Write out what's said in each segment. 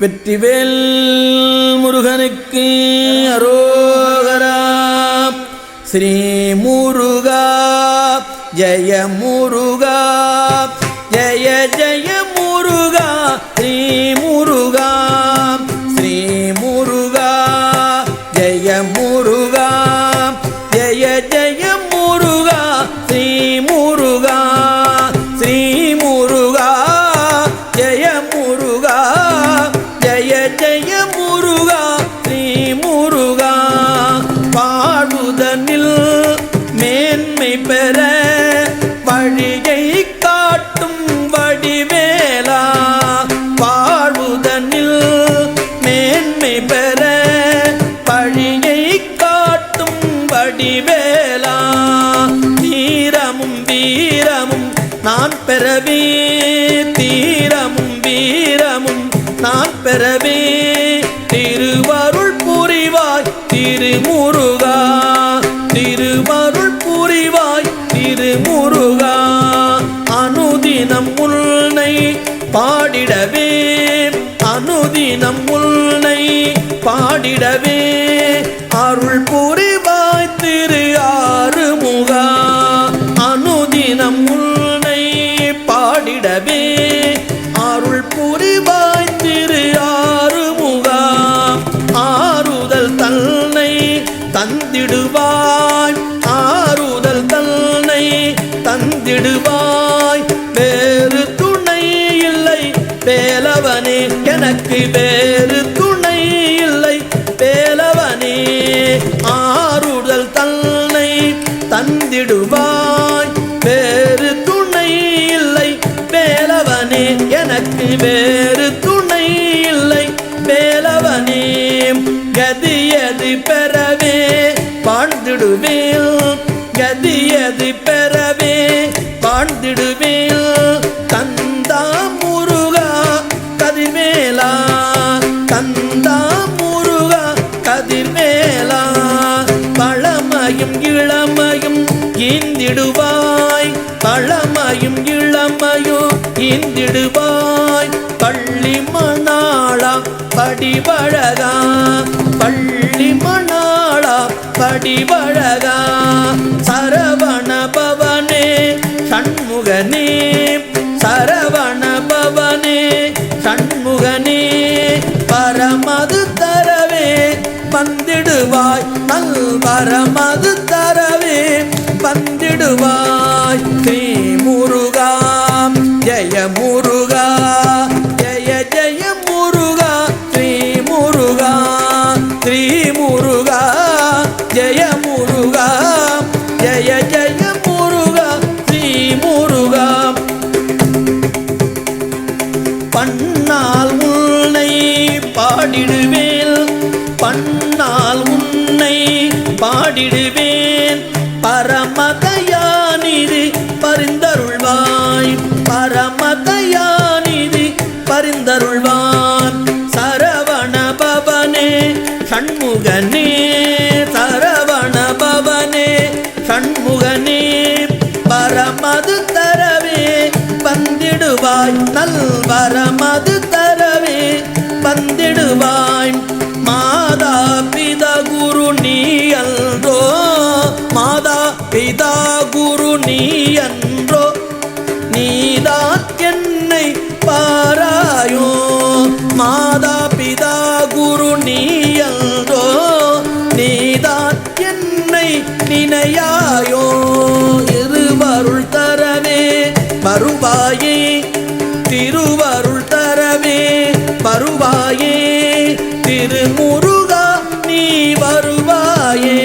வெற்றிவேல் முருகனுக்கு அரோகரா. ஸ்ரீ முருகா ஜெய முருகா. வேலா தீரமும் வீரமும் நான் பெறவே தீரமும் வீரமும் நான் பெறவே. திருவருள் புரிவாய் திருமுருகா திருவருள் புரிவாய் திருமுருகா. அனுதினம் உன்னை பாடிடவே அனுதினம் உன்னை பாடிடவே. அருள் புரிவாய் திரு ஆறுமுகா அனுதினம் உன்னை பாடிடவே. அருள் புரிவாய் திரு ஆறுமுகா ஆறுதல் தன்னை தந்திடுவாய். ஆறுதல் தன்னை தந்திடுவாய். வேறு துணை இல்லை. வேலவனே எனக்கு வேறு துணை இல்லை. தந்திடுவாய் வேறு துணை இல்லை வேலவனே எனக்கு வேறு துணை இல்லை வேலவனே கதியது பெறவே? வாழ்ந்திடுவேல் கதியது பெறவே? வாழ்ந்திடுவேன். இந்திடுவாய் பழமையும் இளமையோ இந்திடுவாய். பள்ளி மணாளா படிவழகா பள்ளி மணாளா படிவழகா. சரவ பண்ணால் உன்னை பாடிடுவேல் பண்ணால் உன்னை பாடிடுவேன். வந்திடுவாய் நல் வரமது தரவே வந்திடுவாய் மாதா பிதா குரு நீ அன்றோ மாதா பிதா குரு நீ அன்றோ நீதான் என்னை பாராயோ. மாதா பிதா குரு நீ அன்றோ நீதான் என்னை நினையாயோ. இருவருள் தரவே வருவாயே திருவருள் தரவே வருவாயே. திருமுருகா நீ வருவாயே.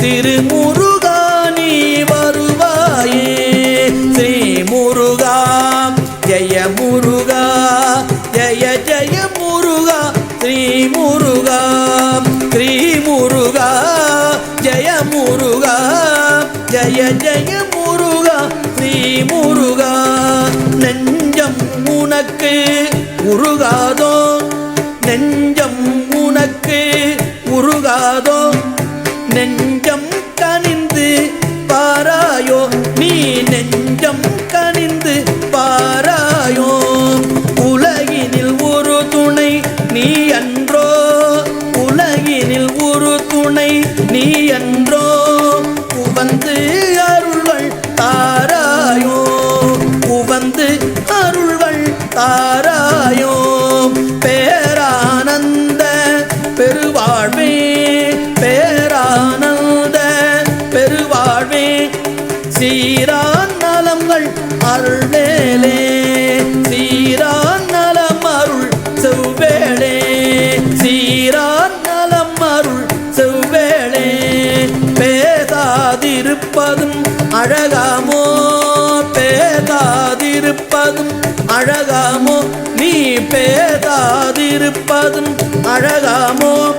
திருமுருகா நீ வருவாயே. ஸ்ரீ முருகா ஜெய முருகா ஜெய ஜெய முருகா. ஸ்ரீ முருகா ஸ்ரீ முருகா ஜெய முருகா. ஜெய ஜெய முருகா ஸ்ரீ முருகா உனக்கு உருகாதோ நெஞ்ச பேசாதிருப்பதும் அழகாமோ?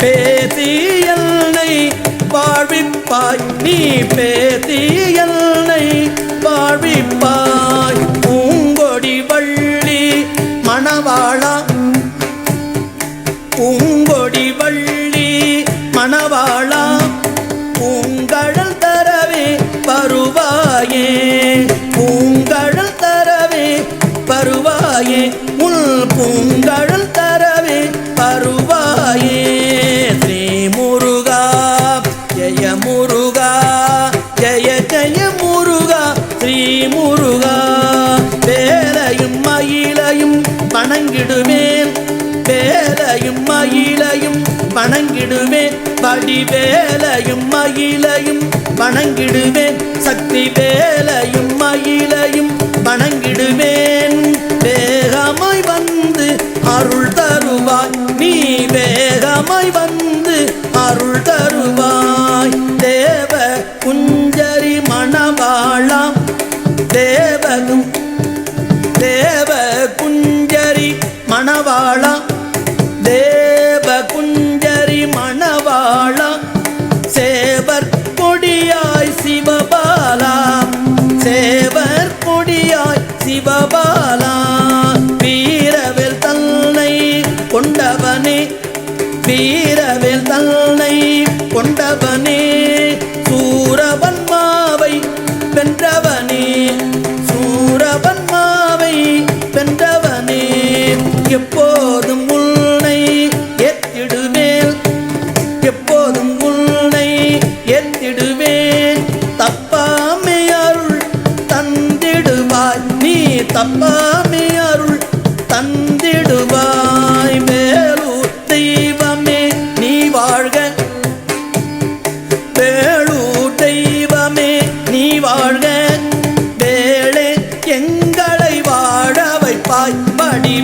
பேசி என்னை வாழ்விப்பாய் நீ பேசி என்னை வாழ்விப்பாய். பூங்கொடி வள்ளி மணவாளா பூங்கழல் தரவே பருவாயே ஸ்ரீ முருகா ஜெய முருகா ஜெய ஜெய முருகா. ஸ்ரீ முருகா வேலையும் மயிலையும் வணங்கிடுவேன் வேலையும் மயிலையும் வணங்கிடுவேன் வடிவேலையும் மயிலையும் வணங்கிடுவேன் சக்தி வேலையும் மயிலையும் வணங்கிடுவேன் வேகமாய் வந்து அருள் தருவாய். நீ வேகமாய் வந்து அருள் தருவாய். தேவ குஞ்சரி மணவாழாம் தேவனும்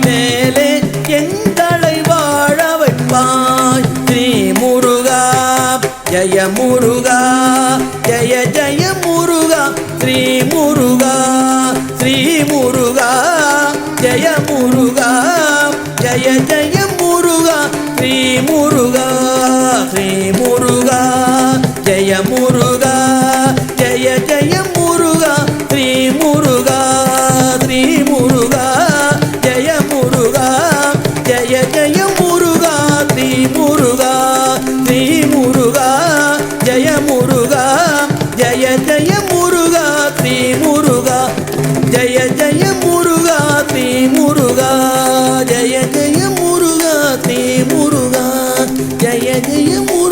மேலே எங்களை வாழ வைப்பாய் ஸ்ரீ முருகா ஜய முருகா ஜய ஜய முருகா. ஸ்ரீ முருகா ஸ்ரீ முருகா ஜய முருகா ஜய ஜய முருகா. ஸ்ரீ முருகா ஸ்ரீ முருகா ஜய முருகா ஜய ஜய முருகா. ஸ்ரீ முருகா ஸ்ரீ முருகா. முருகா. ஜெய ஜெய முருகா தீ முருகா. தீ முருகா ஜெய முருகா. ஜெய ஜெய முருகா தீ முருகா. ஜெய ஜெய முருகா தீ முருகா. ஜெய ஜெய முருகா தீ முருகா. ஜெய ஜெய முருகா